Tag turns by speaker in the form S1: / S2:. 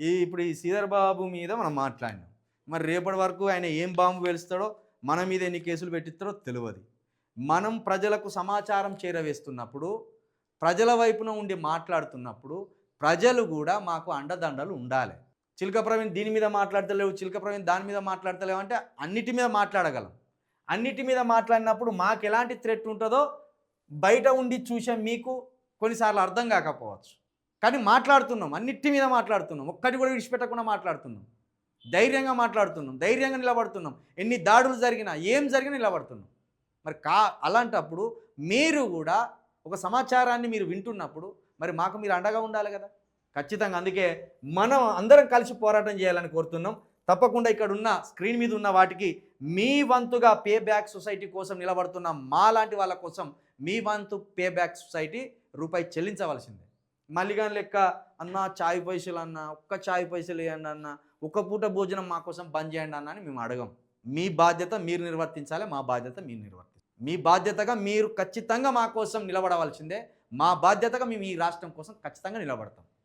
S1: ఈ ఇప్పుడు ఈ శ్రీధర్ బాబు మీద మనం మాట్లాడినాం. మరి రేపటి వరకు ఆయన ఏం బాంబు వేలుస్తాడో మన మీద ఎన్ని కేసులు పెట్టిస్తాడో తెలియదు మనం ప్రజలకు సమాచారం చేరవేస్తున్నప్పుడు ప్రజల వైపున ఉండి మాట్లాడుతున్నప్పుడు ప్రజలు కూడా మాకు అండదండలు ఉండాలి. చిలక ప్రవీణ్ దీని మీద మాట్లాడతలేవు చిలక ప్రవీణ్ దాని మీద మాట్లాడతలేవు అంటే అన్నిటి మీద మాట్లాడగలం. అన్నిటి మీద మాట్లాడినప్పుడు మాకు ఎలాంటి థ్రెట్ ఉంటుందో బయట ఉండి చూసే మీకు కొన్నిసార్లు అర్థం కాకపోవచ్చు. కానీ మాట్లాడుతున్నాం అన్నిటి మీద మాట్లాడుతున్నాం. ఒక్కటి కూడా విడిచిపెట్టకుండా మాట్లాడుతున్నాం. ధైర్యంగా మాట్లాడుతున్నాం ధైర్యంగా నిలబడుతున్నాం. ఎన్ని దాడులు జరిగినా ఏం జరిగినా నిలబడుతున్నాం. మరి కా అలాంటప్పుడు మీరు కూడా ఒక సమాచారాన్ని మీరు వింటున్నప్పుడు మరి మాకు మీరు అండగా ఉండాలి కదా. ఖచ్చితంగా అందుకే మనం అందరం కలిసి పోరాటం చేయాలని కోరుతున్నాం. తప్పకుండా ఇక్కడ ఉన్న స్క్రీన్ మీద ఉన్న వాటికి మీ వంతుగా పే బ్యాక్ సొసైటీ కోసం నిలబడుతున్న మా లాంటి వాళ్ళ కోసం మీ వంతు పే బ్యాక్ సొసైటీ రూపాయి చెల్లించవలసిందే. మల్లిగాని లెక్క అన్న చాయ్ పైసలు అన్న ఒక్క చాయ్ పైసలు ఇవ్వండి అన్న ఒక పూట భోజనం మా కోసం బంద్ చేయండి అన్న అని మేము అడగం. మీ బాధ్యత మీరు నిర్వర్తించాలి మా బాధ్యత మీరు నిర్వర్తించాలి. మీ బాధ్యతగా మీరు ఖచ్చితంగా మా కోసం నిలబడవలసిందే మా బాధ్యతగా మేము ఈ రాష్ట్రం కోసం ఖచ్చితంగా నిలబడతాం.